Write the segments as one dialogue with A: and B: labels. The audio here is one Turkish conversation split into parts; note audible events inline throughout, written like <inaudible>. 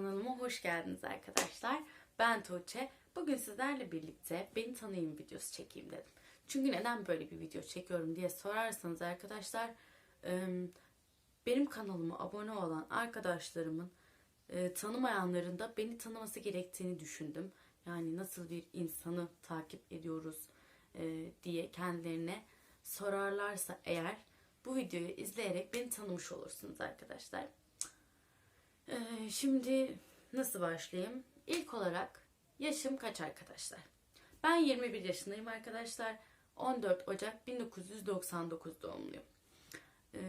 A: kanalıma hoş geldiniz arkadaşlar. Ben Tuğçe. Bugün sizlerle birlikte beni tanıyın videosu çekeyim dedim. Çünkü neden böyle bir video çekiyorum diye sorarsanız arkadaşlar benim kanalıma abone olan arkadaşlarımın e, tanımayanların da beni tanıması gerektiğini düşündüm. Yani nasıl bir insanı takip ediyoruz e, diye kendilerine sorarlarsa eğer bu videoyu izleyerek beni tanımış olursunuz arkadaşlar. Ee, şimdi nasıl başlayayım? İlk olarak yaşım kaç arkadaşlar? Ben 21 yaşındayım arkadaşlar. 14 Ocak 1999 doğumluyum. Ee,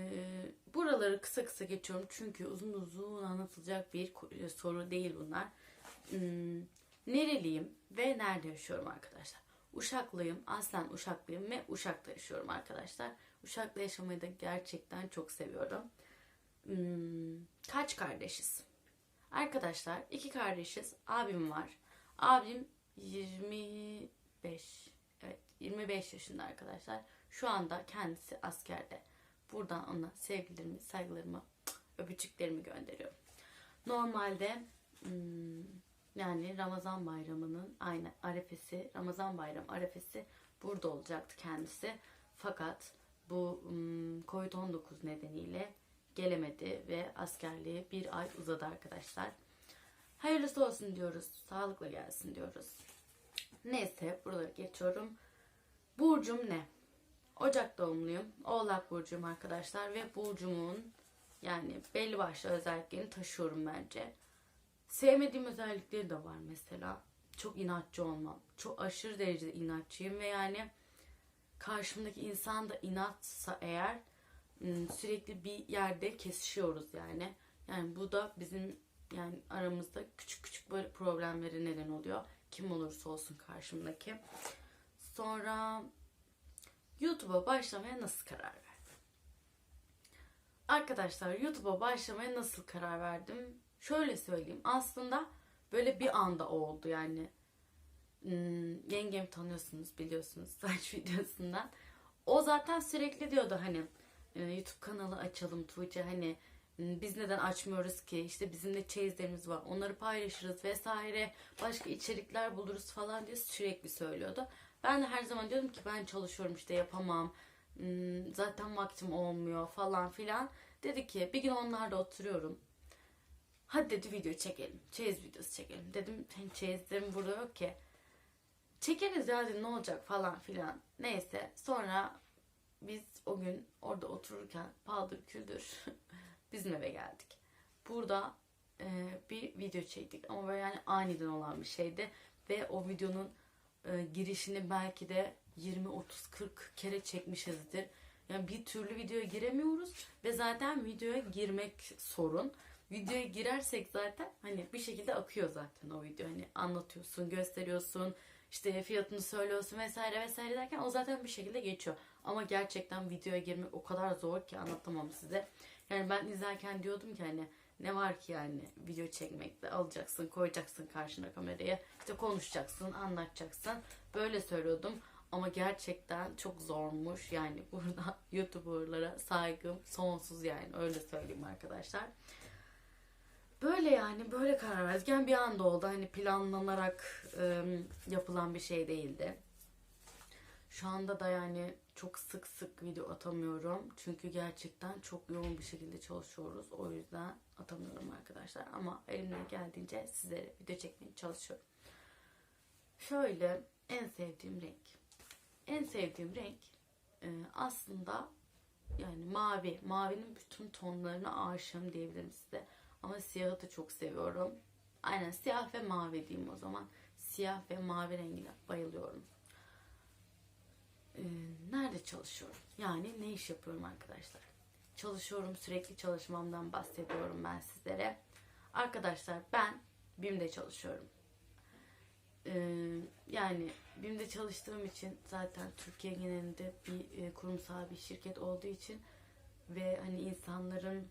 A: buraları kısa kısa geçiyorum çünkü uzun uzun anlatılacak bir ko- soru değil bunlar. Hmm, nereliyim ve nerede yaşıyorum arkadaşlar? Uşaklıyım, aslen Uşaklıyım ve Uşak'ta yaşıyorum arkadaşlar. Uşak'ta yaşamayı da gerçekten çok seviyorum. Hmm, kaç kardeşiz? Arkadaşlar iki kardeşiz. Abim var. Abim 25 evet 25 yaşında arkadaşlar. Şu anda kendisi askerde. Buradan ona sevgilerimi, saygılarımı, öpücüklerimi gönderiyorum. Normalde hmm, yani Ramazan bayramının aynı arefesi, Ramazan bayram arefesi burada olacaktı kendisi. Fakat bu hmm, Covid-19 nedeniyle gelemedi ve askerliği bir ay uzadı arkadaşlar. Hayırlısı olsun diyoruz. Sağlıkla gelsin diyoruz. Neyse buraları geçiyorum. Burcum ne? Ocak doğumluyum. Oğlak burcuyum arkadaşlar ve burcumun yani belli başlı özelliklerini taşıyorum bence. Sevmediğim özellikleri de var mesela. Çok inatçı olmam. Çok aşırı derecede inatçıyım ve yani karşımdaki insan da inatsa eğer sürekli bir yerde kesişiyoruz yani. Yani bu da bizim yani aramızda küçük küçük böyle problemlere neden oluyor. Kim olursa olsun karşımdaki. Sonra YouTube'a başlamaya nasıl karar verdim? Arkadaşlar YouTube'a başlamaya nasıl karar verdim? Şöyle söyleyeyim. Aslında böyle bir anda oldu yani. Hmm, yengemi tanıyorsunuz biliyorsunuz <laughs> saç videosundan. O zaten sürekli diyordu hani e, YouTube kanalı açalım Tuğçe hani m, biz neden açmıyoruz ki işte bizim de çeyizlerimiz var onları paylaşırız vesaire başka içerikler buluruz falan diye sürekli söylüyordu. Ben de her zaman diyordum ki ben çalışıyorum işte yapamam Hmm, zaten vaktim olmuyor falan filan. Dedi ki bir gün onlarla oturuyorum. Hadi dedi video çekelim. Çeyiz videosu çekelim. Dedim çeyizlerim burada yok ki. Çekeriz ya dedi, ne olacak falan filan. Neyse sonra biz o gün orada otururken paldır küldür <laughs> bizim eve geldik. Burada e, bir video çektik ama böyle yani aniden olan bir şeydi. Ve o videonun e, girişini belki de 20, 30, 40 kere çekmişizdir. Yani bir türlü videoya giremiyoruz ve zaten videoya girmek sorun. Videoya girersek zaten hani bir şekilde akıyor zaten o video. Hani anlatıyorsun, gösteriyorsun, işte fiyatını söylüyorsun vesaire vesaire derken o zaten bir şekilde geçiyor. Ama gerçekten videoya girmek o kadar zor ki anlatamam size. Yani ben izlerken diyordum ki hani ne var ki yani video çekmekle alacaksın koyacaksın karşına kameraya işte konuşacaksın anlatacaksın böyle söylüyordum ama gerçekten çok zormuş yani <laughs> burada youtuberlara saygım sonsuz yani öyle söyleyeyim arkadaşlar. Böyle yani böyle karar verdik. Yani bir anda oldu. Hani planlanarak e, yapılan bir şey değildi. Şu anda da yani çok sık sık video atamıyorum. Çünkü gerçekten çok yoğun bir şekilde çalışıyoruz. O yüzden atamıyorum arkadaşlar. Ama elimden geldiğince sizlere video çekmeye çalışıyorum. Şöyle en sevdiğim renk. En sevdiğim renk e, aslında yani mavi. Mavinin bütün tonlarına aşığım diyebilirim size. Ama siyahı da çok seviyorum. Aynen siyah ve mavi diyeyim o zaman. Siyah ve mavi rengine bayılıyorum. Ee, nerede çalışıyorum? Yani ne iş yapıyorum arkadaşlar? Çalışıyorum sürekli çalışmamdan bahsediyorum ben sizlere. Arkadaşlar ben BİM'de çalışıyorum. Ee, yani BİM'de çalıştığım için zaten Türkiye genelinde bir e, kurumsal bir şirket olduğu için ve hani insanların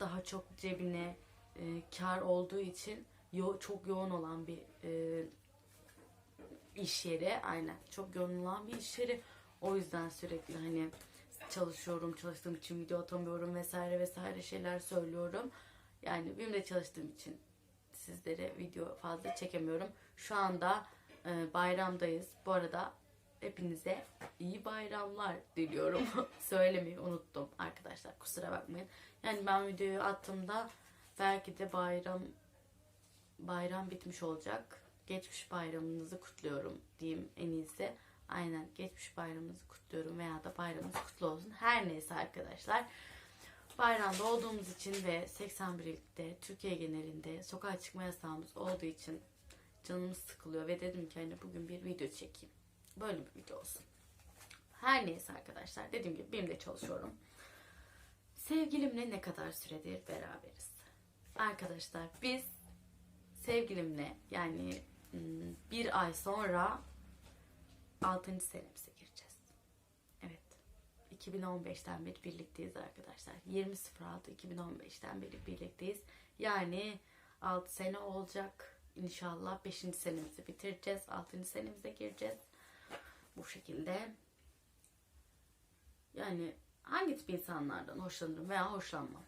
A: daha çok cebine e, kar olduğu için yo- çok yoğun olan bir e, iş yeri aynen çok yoğun olan bir iş yeri o yüzden sürekli hani çalışıyorum çalıştığım için video atamıyorum vesaire vesaire şeyler söylüyorum yani benim de çalıştığım için sizlere video fazla çekemiyorum. Şu anda e, bayramdayız. Bu arada hepinize iyi bayramlar diliyorum. <laughs> Söylemeyi unuttum arkadaşlar. Kusura bakmayın. Yani ben videoyu attığımda belki de bayram bayram bitmiş olacak. Geçmiş bayramınızı kutluyorum diyeyim en iyisi. Aynen geçmiş bayramınızı kutluyorum veya da bayramınız kutlu olsun. Her neyse arkadaşlar. Bayramda olduğumuz için ve 81'likte Türkiye genelinde sokağa çıkma yasağımız olduğu için canımız sıkılıyor ve dedim ki hani bugün bir video çekeyim. Böyle bir video olsun. Her neyse arkadaşlar dediğim gibi benim de çalışıyorum. Sevgilimle ne kadar süredir beraberiz? Arkadaşlar biz sevgilimle yani ım, bir ay sonra 6. senemize gireceğiz. Evet. 2015'ten beri birlikteyiz arkadaşlar. 20.06.2015'ten beri birlikteyiz. Yani 6 sene olacak. İnşallah 5. senemizi bitireceğiz. 6. senemize gireceğiz. Bu şekilde. Yani hangi tip insanlardan hoşlanırım veya hoşlanmam?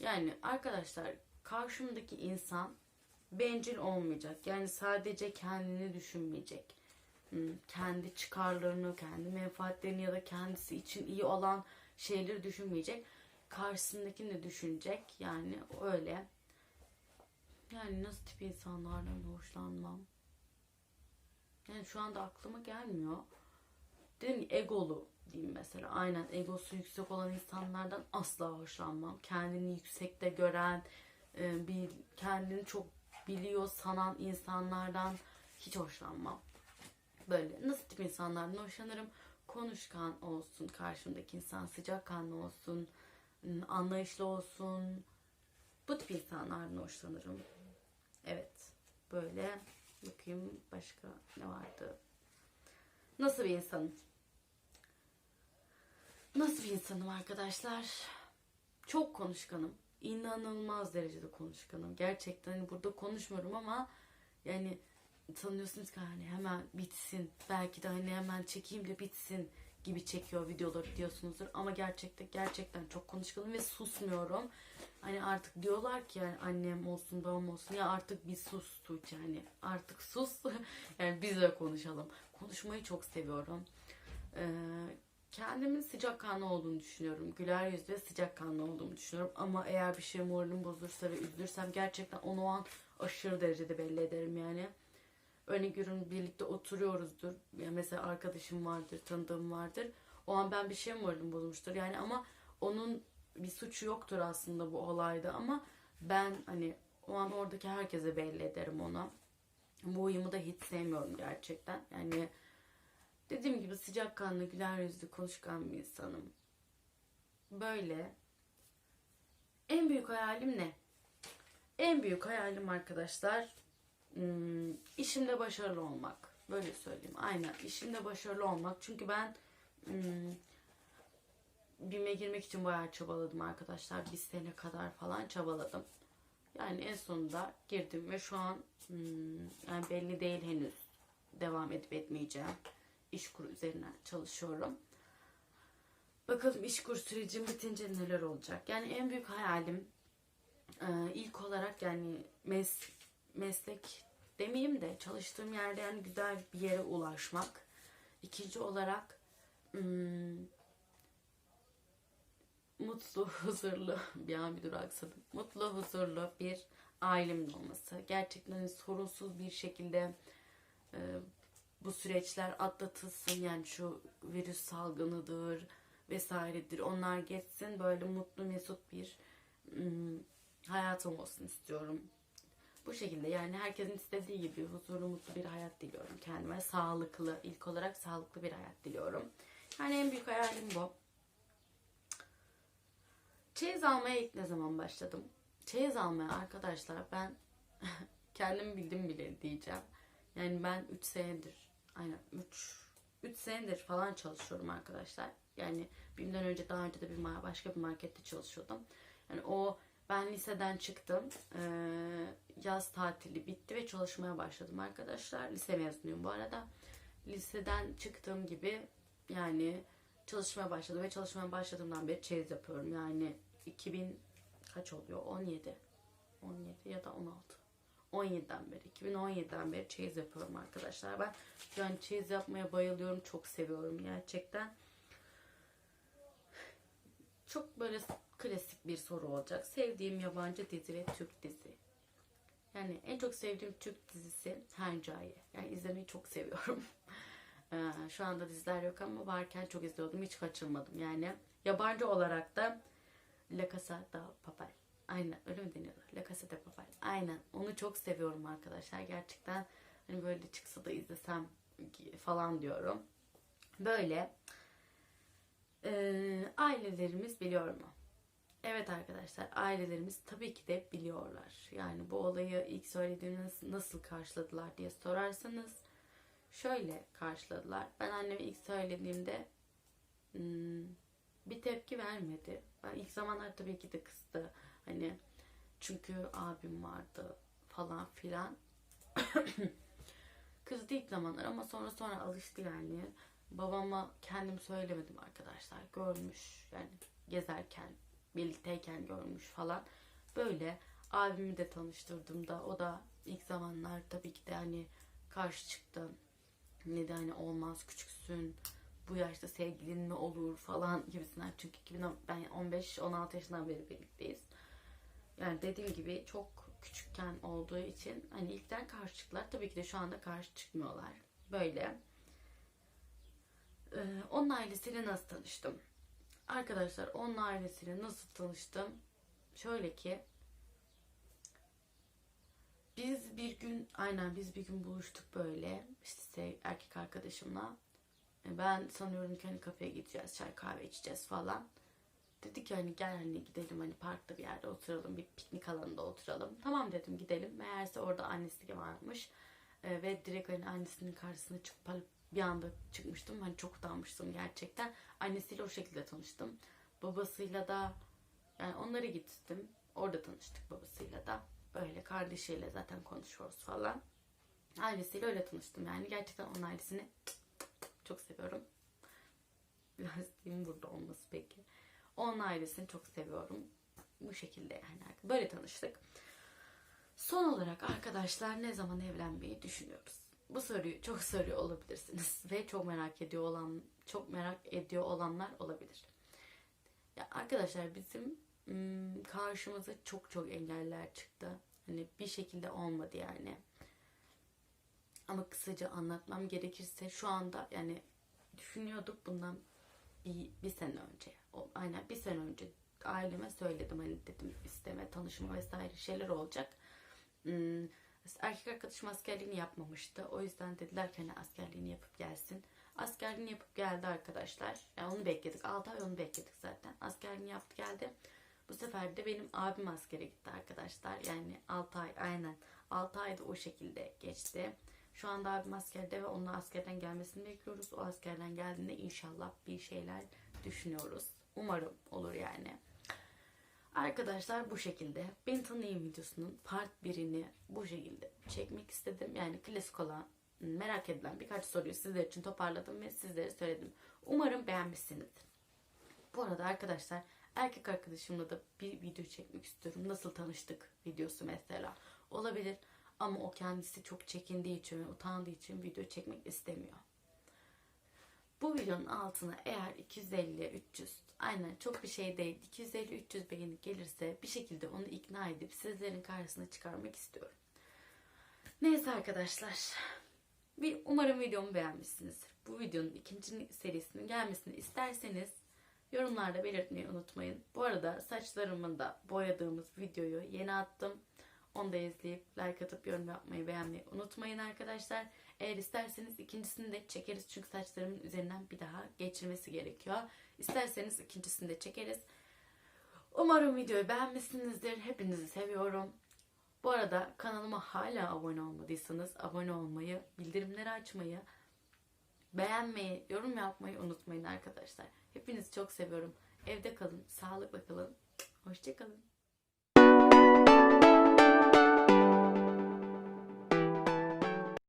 A: Yani arkadaşlar karşımdaki insan bencil olmayacak. Yani sadece kendini düşünmeyecek. Kendi çıkarlarını, kendi menfaatlerini ya da kendisi için iyi olan şeyleri düşünmeyecek. Karşısındakini de düşünecek. Yani öyle. Yani nasıl tip insanlardan hoşlanmam? Yani şu anda aklıma gelmiyor. Dedim egolu diyeyim mesela. Aynen egosu yüksek olan insanlardan asla hoşlanmam. Kendini yüksekte gören, e, bir kendini çok biliyor sanan insanlardan hiç hoşlanmam. Böyle nasıl tip insanlardan hoşlanırım? Konuşkan olsun, karşımdaki insan sıcakkanlı olsun, ım, anlayışlı olsun. Bu tip insanlardan hoşlanırım. Evet. Böyle bakayım başka ne vardı? Nasıl bir insanım? Nasıl bir insanım arkadaşlar? Çok konuşkanım. İnanılmaz derecede konuşkanım. Gerçekten hani burada konuşmuyorum ama yani sanıyorsunuz ki hani hemen bitsin. Belki de hani hemen çekeyim de bitsin gibi çekiyor videoları diyorsunuzdur. Ama gerçekten gerçekten çok konuşkanım ve susmuyorum. Hani artık diyorlar ki yani annem olsun babam olsun ya artık bir sus Tuğçe hani artık sus <laughs> yani biz de konuşalım. Konuşmayı çok seviyorum. Ee, kendimin sıcakkanlı olduğunu düşünüyorum. Güler yüzlü ve sıcakkanlı olduğumu düşünüyorum. Ama eğer bir şey moralim bozulursa ve üzülürsem gerçekten onu o an aşırı derecede belli ederim yani. Örnek veriyorum birlikte oturuyoruzdur. Yani mesela arkadaşım vardır, tanıdığım vardır. O an ben bir şey moralim bozulmuştur. Yani ama onun bir suçu yoktur aslında bu olayda ama ben hani o an oradaki herkese belli ederim ona. Bu uyumu da hiç sevmiyorum gerçekten. Yani dediğim gibi sıcakkanlı, güler yüzlü, konuşkan bir insanım. Böyle. En büyük hayalim ne? En büyük hayalim arkadaşlar işimde başarılı olmak. Böyle söyleyeyim. Aynen işimde başarılı olmak. Çünkü ben hmm, BİM'e girmek için bayağı çabaladım arkadaşlar. Bir sene kadar falan çabaladım. Yani en sonunda girdim ve şu an hmm, yani belli değil henüz devam edip etmeyeceğim. İş kur üzerine çalışıyorum. Bakalım iş kur sürecim bitince neler olacak. Yani en büyük hayalim ilk olarak yani mes meslek demeyeyim de çalıştığım yerde yani güzel bir yere ulaşmak. İkinci olarak hmm, mutlu, <laughs> huzurlu bir an bir duraksadım. Mutlu, huzurlu bir ailemin olması. Gerçekten sorunsuz bir şekilde e, bu süreçler atlatılsın. Yani şu virüs salgınıdır vesairedir. Onlar geçsin. Böyle mutlu, mesut bir ım, hayatım olsun istiyorum. Bu şekilde yani herkesin istediği gibi huzurlu, mutlu bir hayat diliyorum kendime. Sağlıklı, ilk olarak sağlıklı bir hayat diliyorum. Yani en büyük hayalim bu. Çeyiz almaya ilk ne zaman başladım? Çeyiz almaya arkadaşlar ben <laughs> kendim bildim bile diyeceğim. Yani ben 3 senedir aynen 3 3 senedir falan çalışıyorum arkadaşlar. Yani bimden önce daha önce de bir başka bir markette çalışıyordum. Yani o ben liseden çıktım. Ee, yaz tatili bitti ve çalışmaya başladım arkadaşlar. Lise mezunuyum bu arada. Liseden çıktığım gibi yani çalışmaya başladım ve çalışmaya başladığımdan beri çeyiz yapıyorum. Yani 2000 kaç oluyor? 17. 17 ya da 16. 2017'den beri. 2017'den beri çeyiz yapıyorum arkadaşlar. Ben yani çeyiz yapmaya bayılıyorum. Çok seviyorum gerçekten. Çok böyle klasik bir soru olacak. Sevdiğim yabancı dizi ve Türk dizi. Yani en çok sevdiğim Türk dizisi Hercai. Yani izlemeyi çok seviyorum. <laughs> Ee, Şu anda diziler yok ama varken çok izliyordum. Hiç kaçırmadım yani. Yabancı olarak da La Casa de Papel. Aynen öyle mi deniyorlar? La Casa de Papel. Aynen. Onu çok seviyorum arkadaşlar. Gerçekten hani böyle çıksa da izlesem falan diyorum. Böyle ee, ailelerimiz biliyor mu? Evet arkadaşlar ailelerimiz tabii ki de biliyorlar. Yani bu olayı ilk söylediğiniz nasıl karşıladılar diye sorarsanız şöyle karşıladılar. Ben anneme ilk söylediğimde hmm, bir tepki vermedi. Ben ilk zamanlar tabii ki de kızdı. Hani çünkü abim vardı falan filan. <coughs> kızdı ilk zamanlar ama sonra sonra alıştı yani. Babama kendim söylemedim arkadaşlar. Görmüş yani gezerken birlikteyken görmüş falan. Böyle abimi de tanıştırdım da o da ilk zamanlar tabii ki de hani karşı çıktı. Ne hani olmaz küçüksün bu yaşta sevgilin mi olur falan gibisinden. Çünkü 2010, ben 15-16 yaşından beri birlikteyiz. Yani dediğim gibi çok küçükken olduğu için hani ilkten karşı çıktılar. Tabii ki de şu anda karşı çıkmıyorlar. Böyle. Ee, onun ailesiyle nasıl tanıştım? Arkadaşlar onun ailesiyle nasıl tanıştım? Şöyle ki biz bir gün aynen biz bir gün buluştuk böyle işte erkek arkadaşımla. E, Ben sanıyorum ki hani kafeye gideceğiz, çay kahve içeceğiz falan. Dedi ki hani gel hani gidelim hani parkta bir yerde oturalım, bir piknik alanında oturalım. Tamam dedim gidelim. Meğerse orada annesi varmış. E, ve direkt hani annesinin karşısına çıkıp bir anda çıkmıştım. Hani çok utanmıştım gerçekten. Annesiyle o şekilde tanıştım. Babasıyla da yani onlara gittim. Orada tanıştık babasıyla da. Böyle kardeşiyle zaten konuşuyoruz falan. Ailesiyle öyle tanıştım yani. Gerçekten onun ailesini çok seviyorum. <laughs> Dilin burada olması peki. Onun ailesini çok seviyorum. Bu şekilde yani. Böyle tanıştık. Son olarak arkadaşlar ne zaman evlenmeyi düşünüyoruz? Bu soruyu çok soruyor olabilirsiniz <laughs> ve çok merak ediyor olan çok merak ediyor olanlar olabilir. Ya arkadaşlar bizim ım, karşımıza çok çok engeller çıktı. Hani bir şekilde olmadı yani. Ama kısaca anlatmam gerekirse şu anda yani düşünüyorduk bundan bir, bir sene önce. O, aynen bir sene önce aileme söyledim hani dedim isteme, tanışma vesaire şeyler olacak. Hmm, erkek arkadaşım askerliğini yapmamıştı. O yüzden dediler ki hani askerliğini yapıp gelsin. Askerliğini yapıp geldi arkadaşlar. Yani onu bekledik. 6 ay onu bekledik zaten. Askerliğini yaptı geldi. Bu sefer de benim abim askere gitti arkadaşlar. Yani 6 ay aynen. 6 ay da o şekilde geçti. Şu anda abim askerde ve onun askerden gelmesini bekliyoruz. O askerden geldiğinde inşallah bir şeyler düşünüyoruz. Umarım olur yani. Arkadaşlar bu şekilde beni tanıyın videosunun part 1'ini bu şekilde çekmek istedim. Yani klasik olan merak edilen birkaç soruyu sizler için toparladım ve sizlere söyledim. Umarım beğenmişsinizdir. Bu arada arkadaşlar erkek arkadaşımla da bir video çekmek istiyorum. Nasıl tanıştık videosu mesela. Olabilir ama o kendisi çok çekindiği için utandığı için video çekmek istemiyor. Bu videonun altına eğer 250-300 aynen çok bir şey değil 250-300 beğeni gelirse bir şekilde onu ikna edip sizlerin karşısına çıkarmak istiyorum. Neyse arkadaşlar. Bir, umarım videomu beğenmişsinizdir. Bu videonun ikinci serisinin gelmesini isterseniz yorumlarda belirtmeyi unutmayın. Bu arada saçlarımı da boyadığımız videoyu yeni attım. Onu da izleyip like atıp yorum yapmayı beğenmeyi unutmayın arkadaşlar. Eğer isterseniz ikincisini de çekeriz. Çünkü saçlarımın üzerinden bir daha geçirmesi gerekiyor. İsterseniz ikincisini de çekeriz. Umarım videoyu beğenmişsinizdir. Hepinizi seviyorum. Bu arada kanalıma hala abone olmadıysanız abone olmayı, bildirimleri açmayı, beğenmeyi, yorum yapmayı unutmayın arkadaşlar. Hepinizi çok seviyorum. Evde kalın, sağlıkla kalın. Hoşçakalın.